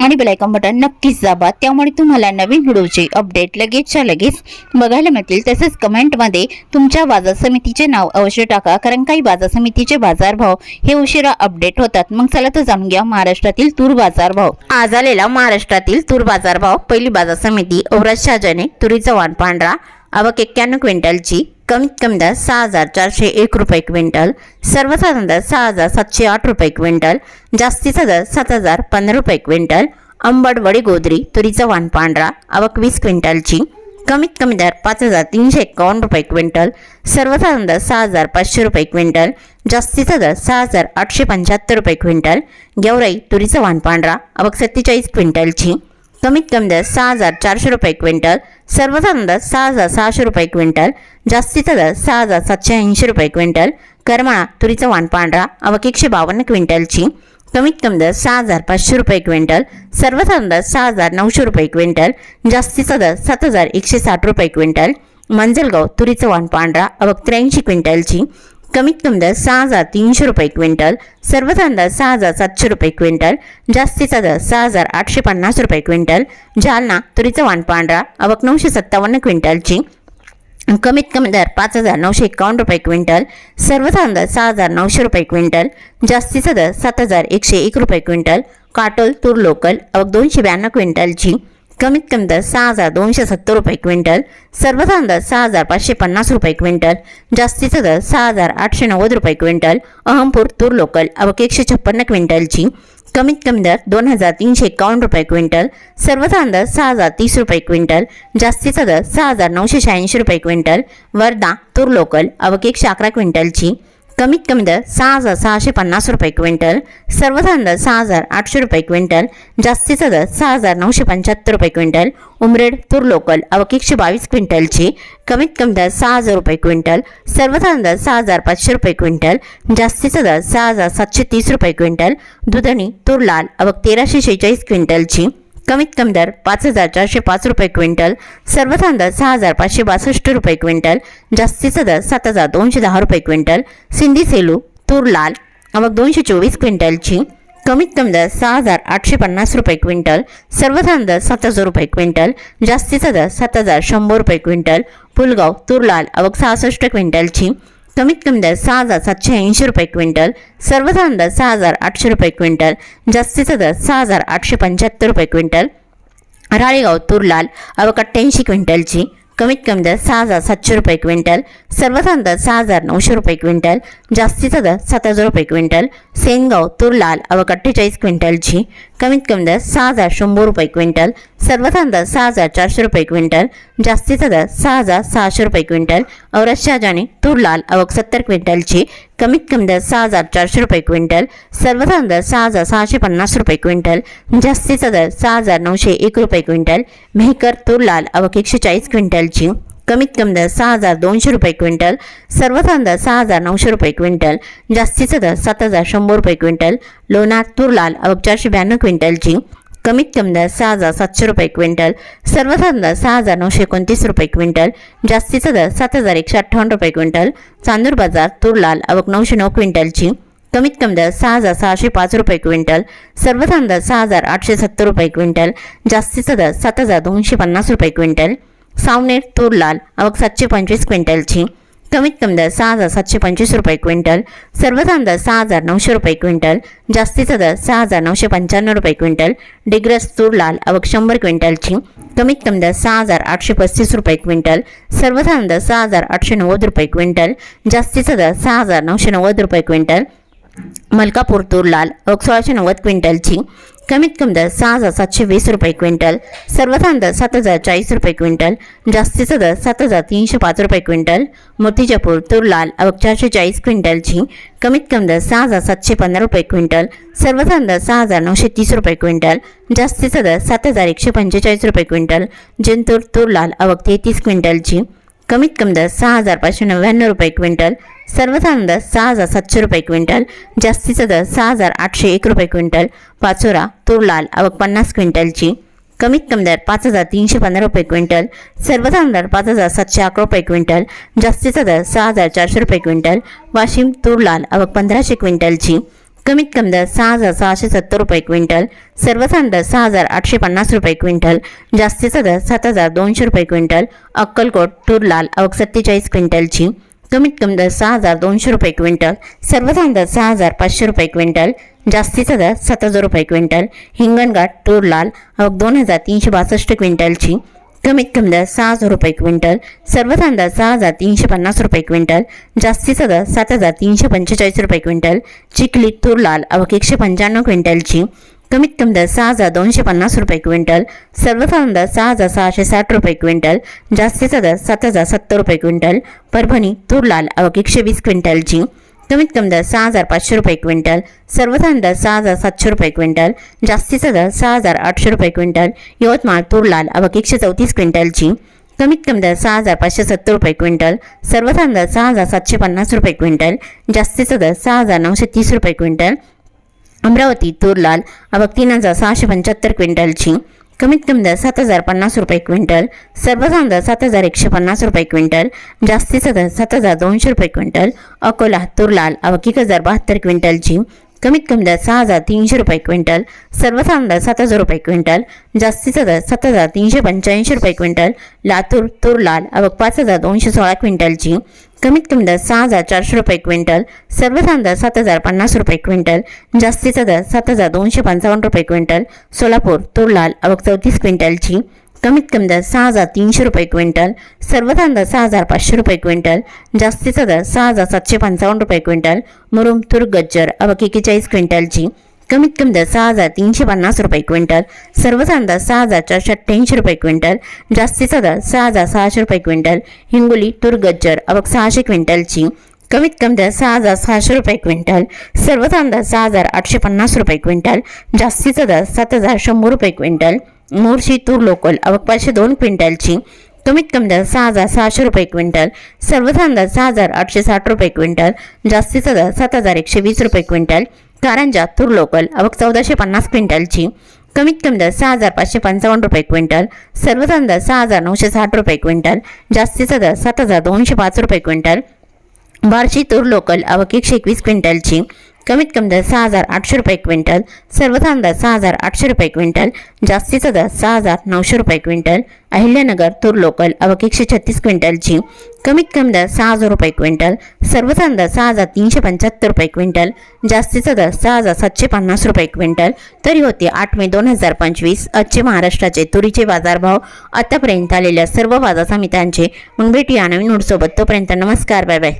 आणि bell icon button नक्कीच दाबा. त्यामुळे तुम्हाला नवीन व्हिडिओचे अपडेट लगेचच्या लगेच बघायला मिळतील. तसेच कमेंटमध्ये तुमच्या बाजार समितीचे नाव अवश्य टाका कारण काही बाजार समितीचे बाजारभाव हे उशिरा अपडेट होतात. मग चला तर जाणून घ्या महाराष्ट्रातील तूर बाजारभाव आज आलेला महाराष्ट्रातील तूर बाजारभाव पहिली बाजार समिती औरत शहाजने तुरीचा वाण पांढरा आवक एक्क्याण्णव क्विंटलची. कमीत कमी दर सहा हजार चारशे एक रुपये क्विंटल सर्वसाधारण दर सहा हजार सातशे आठ रुपये क्विंटल जास्तीचा दर सात हजार पंधरा रुपये क्विंटल अंबड वडी गोदरी तुरीचा वाण पांढरा आवक वीस क्विंटलची कमीत कमी दर पाच हजार तीनशे एकावन्न रुपये क्विंटल सर्वसाधारण दर सहा हजार पाचशे रुपये क्विंटल जास्तीचा दर सहा हजार आठशे पंच्याहत्तर रुपये क्विंटल गेवराई तुरीचा वाण पांढरा आवक सत्तेचाळीस क्विंटलची कमीत कमी दर सहा हजार चारशे रुपये क्विंटल सर्वसाधारण दर सहा हजार सहाशे रुपये क्विंटल जास्तीचा दर सहा हजार सातशे ऐंशी रुपये क्विंटल करमाळा तुरीचा वाण पांढरा आवक एकशे बावन्न क्विंटलची कमीत कमी दर सहा हजार पाचशे रुपये क्विंटल सर्वसाधारण दर सहा हजार नऊशे रुपये क्विंटल जास्तीचा दर सात हजार एकशे साठ रुपये क्विंटल मंजलगाव तुरीचं वाण पांढरा अवक त्र्याऐंशी क्विंटलची कमीत कमी दर सहा हजार तीनशे रुपये क्विंटल सर्वसाधारण दर सहा हजार सातशे रुपये क्विंटल जास्तीचा दर सहा हजार आठशे पन्नास रुपये क्विंटल जालना तुरीचा वाण पांढरा आवक नऊशे सत्तावन्न क्विंटलची कमीत कमी दर पाच हजार नऊशे एकावन्न रुपये क्विंटल सर्वसाधारण दर सहा हजार नऊशे रुपये क्विंटल जास्तीचा दर सात हजार एकशे एक रुपये क्विंटल काटोल तूर लोकल अवक दोनशे ब्याण्णव क्विंटलची कमीत कमी दर सहा हजार दोनशे सत्तर रुपये क्विंटल सर्वसाधारण दर सहा हजार पाचशे पन्नास रुपये क्विंटल जास्तीचा दर सहा हजार आठशे नव्वद रुपये क्विंटल अहमपूर तूर लोकल अवक एकशे छप्पन्न क्विंटलची कमीत कमी दर दोन हजार तीनशे एकावन्न रुपये क्विंटल सर्वसाधारण दर सहा हजार तीस रुपये क्विंटल जास्तीचा दर सहा हजार नऊशे शहाऐंशी रुपये क्विंटल वर्धा तूर लोकल अवक एकशे अकरा क्विंटलची कमीत कमी दर सहा हजार सहाशे पन्नास रुपये क्विंटल सर्वसाधारण दर सहा हजार आठशे रुपये क्विंटल जास्तीचा दर सहा हजार नऊशे पंच्याहत्तर रुपये क्विंटल उमरेड तूर लोकल अवक एकशे बावीस क्विंटलची कमीत कमी दर सहा हजार रुपये क्विंटल सर्वसाधारण दर सहा हजार पाचशे रुपये क्विंटल जास्तीचा दर सहा हजार सातशे तीस रुपये क्विंटल दुधणी तूर लाल अवक तेराशे शेहेचाळीस क्विंटलची कमीत कमी दर पाच हजार चारशे पाच रुपये क्विंटल सर्वसाधारण दर सहा हजार पाचशे बासष्ट रुपये क्विंटल जास्तीचा दर सात हजार दोनशे दहा रुपये क्विंटल सिंधी सेलू तूर लाल अवघ दोनशे चोवीस क्विंटलची कमीत कमी दर सहा हजार आठशे पन्नास रुपये क्विंटल सर्वसाधारण दर सात हजार रुपये क्विंटल जास्तीचा दर सात हजार शंभर रुपये क्विंटल पुलगाव तूर लाल अवघ सहासष्ट क्विंटलची कमीत कमी दर सहा हजार सातशे ऐंशी रुपये क्विंटल सर्वसाधारण दर सहा हजार आठशे रुपये क्विंटल जास्तीचा दर सहा हजार आठशे पंच्याहत्तर रुपये क्विंटल राळेगाव तुरलाल अवकट्ट्याऐंशी क्विंटलची कमीत कमी दर सहा हजार सातशे रुपये क्विंटल सर्वसाधारण दर सहा हजार नऊशे रुपये क्विंटल जास्तीचा दर सात हजार रुपये क्विंटल सेनगाव तुरलाल लाल अठ्ठेचाळीस क्विंटलची कमीत कमी दर सहा हजार शंभर रुपये क्विंटल सर्वसाधारण दर सहा हजार चारशे रुपये क्विंटल जास्तीचा दर सहा हजार सहाशे रुपये क्विंटल औरत शहाजाने तूर लाल अवक सत्तर क्विंटलची कमीत कमी दर सहा हजार चारशे रुपये क्विंटल सर्वसाधारण दर सहा हजार सहाशे पन्नास रुपये क्विंटल जास्तीचा दर सहा हजार नऊशे एक रुपये क्विंटल मेहकर तूर लाल अवक एकशे चाळीस क्विंटलची कमीत कमी दर सहा हजार दोनशे रुपये क्विंटल सर्वसाधारण दर सहा हजार नऊशे रुपये क्विंटल जास्तीचा दर सात हजार शंभर रुपये क्विंटल लोणार तूर लाल अवक चारशे ब्याण्णव क्विंटलची कमीत कमी दर सहा हजार सातशे रुपये क्विंटल सर्वसाधारण दर सहा हजार नऊशे एकोणतीस रुपये क्विंटल जास्तीचा दर सात हजार एकशे अठ्ठावन्न रुपये क्विंटल चांदूर बाजार तूर लाल आवक नऊशे नऊ क्विंटलची कमीत कमी दर सहा हजार सहाशे पाच रुपये क्विंटल सर्वसाधारण दर सहा हजार आठशे सत्तर रुपये क्विंटल जास्तीचा दर सात हजार दोनशे पन्नास रुपये क्विंटल सावनेर तूर लाल अवघ सातशे पंचवीस क्विंटलची कमीत कमी दर सहा हजार सातशे पंचवीस रुपये क्विंटल सर्वसाधारण दर सहा हजार नऊशे रुपये क्विंटल जास्तीचा दर सहा हजार नऊशे पंच्याण्णव रुपये क्विंटल डिग्रस तूर लाल अवघ शंभर क्विंटलची कमीत कमी दर सहा हजार आठशे पस्तीस रुपये क्विंटल सर्वसाधारण दर सहा हजार आठशे नव्वद रुपये क्विंटल जास्तीचा दर सहा हजार नऊशे नव्वद रुपये क्विंटल मलकापूर तूर लाल अवघ सोळाशे नव्वद क्विंटलची कमीत कमी दर सहा हजार सातशे वीस रुपये क्विंटल सर्वसाधारण दर सात हजार चाळीस रुपये क्विंटल जास्तीचा दर सात हजार तीनशे पाच रुपये क्विंटल मोतीजापूर तूर लाल अवघ चारशे चाळीस क्विंटलची कमीत कमी दर सहा हजार सातशे पंधरा रुपये क्विंटल सर्वसाधारण दर सहा हजार नऊशे तीस रुपये क्विंटल जास्तीचा दर सात हजार एकशे पंचेचाळीस रुपये क्विंटल जिंतूर तूर लाल अवघ तेहतीस क्विंटलची कमीत कमी दर सहा हजार पाचशे नव्याण्णव रुपये क्विंटल सर्वसाधारण दर सहा हजार सातशे रुपये क्विंटल जास्तीचा दर सहा हजार आठशे एक रुपये क्विंटल पाचोरा तूर लाल आवक पन्नास क्विंटलची. कमीत कमी दर पाच हजार तीनशे पंधरा रुपये क्विंटल सर्वसाधारण दर पाच हजार सातशे अकरा रुपये क्विंटल जास्तीचा दर सहा हजार चारशे रुपये क्विंटल वाशिम तूर लाल आवक पंधराशे क्विंटलची. कमीत कमी दर सहा हजार सहाशे सत्तर रुपये क्विंटल सर्वसाधारण दर सहा हजार आठशे पन्नास रुपये क्विंटल जास्तीचा दर सात हजार दोनशे रुपये क्विंटल अक्कलकोट तुरलाल लाल सत्तेचाळीस क्विंटलची. कमीत कमी दर सहा हजार दोनशे रुपये क्विंटल सर्वसाधारण दर सहा हजार पाचशे रुपये क्विंटल जास्तीचा दर सात हजार रुपये क्विंटल हिंगणघाट तुरलाल लाल दोन हजार तीनशे बासष्ट क्विंटलची. कमीत कमी दर सहा हजार रुपये क्विंटल सर्व दर सहा हजार तीनशे पन्नास रुपये क्विंटल जास्तीचा दर सात हजार तीनशे पंचेचाळीस रुपये क्विंटल चिखली तूर लाल आवक एकशे पंच्याण्णव क्विंटलची कमीत कमी दर सहा हजार दोनशे पन्नास रुपये क्विंटल सर्वसाधारण दर सहा हजार सहाशे साठ रुपये क्विंटल जास्तीचा दर सात हजार सत्तर रुपये क्विंटल परभणी तूर लाल आवक एकशे वीस क्विंटलची कमीत कमी दर सहा हजार पाचशे रुपये क्विंटल सर्वसाधारण दर सहा हजार सातशे रुपये क्विंटल जास्तीचा दर सहा हजार आठशे रुपये क्विंटल यवतमाळ तूर लाल एकशे चौतीस क्विंटलची कमीत कमी दर सहा हजार पाचशे सत्तर रुपये क्विंटल सर्वसाधारण दर सहा हजार सातशे पन्नास रुपये क्विंटल जास्तीचा दर सहा हजार नऊशे तीस रुपये क्विंटल अमरावती तूर लाल तीन हजार सहाशे पंच्याहत्तर क्विंटलची कमीत कमी दर सात हजार पन्नास रुपये क्विंटल सर्वसाधारण दर सात हजार एकशे पन्नास रुपये क्विंटल जास्तीचा दर सात हजार दोनशे रुपये क्विंटल अकोला तूर लाल एक हजार बहात्तर क्विंटलची कमीत कमी दर सहा हजार तीनशे रुपये क्विंटल सर्वसाधारण दर सात हजार रुपये क्विंटल जास्तीचा दर सात हजार तीनशे पंच्याऐंशी रुपये क्विंटल लातूर तूर लाल आवक पाच हजार दोनशे सोळा क्विंटलची कमीत कमी दर सहा हजार चारशे रुपये क्विंटल सर्वसाधारण दर सात हजार पन्नास रुपये क्विंटल जास्तीचा दर सात हजार दोनशे पंचावन्न रुपये क्विंटल सोलापूर तूर लाल आवक चौतीस क्विंटलची कमीत कमी दर सहा हजार तीनशे रुपये क्विंटल सर्वधान दर सहा हजार पाचशे रुपये क्विंटल जास्तीचा दर सहा हजार सातशे पंचावन्न रुपये क्विंटल मुरुम तूर गज्जर आवक एकेचाळीस क्विंटलची कमीत कमी दर सहा हजार तीनशे पन्नास रुपये क्विंटल सर्वसाधारण दर सहा हजार चारशे अठ्ठ्याऐंशी रुपये क्विंटल जास्तीचा दर सहा हजार सहाशे रुपये क्विंटल हिंगोली तूर गज्जर अवक सहाशे क्विंटलची कमीत कमी दर सहा हजार सहाशे रुपये क्विंटल सर्वसाधारण दर सहा हजार आठशे पन्नास रुपये क्विंटल जास्तीचा दर सात हजार शंभर रुपये क्विंटल मोर्शी तूर लोकल आवक पाचशे दोन क्विंटलची. कमीत कमी दर सहा हजार सहाशे रुपये क्विंटल. सर्वसाधारण दर सहा हजार आठशे साठ रुपये क्विंटल. जास्तीचा दर सात हजार एकशे वीस रुपये क्विंटल. कारंजा तूर लोकल आवक चौदाशे पन्नास क्विंटलची. कमीत कमी दर सहा हजार पाचशे पंचावन्न रुपये क्विंटल. सर्वसाधारण दर सहा हजार नऊशे साठ रुपये क्विंटल. जास्तीचा दर सात हजार दोनशे पाच रुपये क्विंटल. बार्शी तूर लोकल आवक एकशे एकवीस क्विंटलची. कमीत कमी दर सहा हजार आठशे रुपये क्विंटल सर्वसाधारण दर सहा हजार आठशे रुपये क्विंटल जास्तीचा दर सहा हजार नऊशे रुपये क्विंटल अहिल्यानगर तूर लोकल अवक एकशे छत्तीस क्विंटलची कमीत कमी दर सहा हजार रुपये क्विंटल सर्वसाधारण दर सहा हजार तीनशे पंच्याहत्तर रुपये क्विंटल जास्तीचा दर सहा हजार सातशे पन्नास रुपये क्विंटल तरी होते आठ मे दोन हजार पंचवीस आजचे महाराष्ट्राचे तुरीचे बाजारभाव आतापर्यंत आलेल्या सर्व बाजार समित्यांचे मग भेटूया नवीन नोटसोबत तोपर्यंत नमस्कार बाय बाय.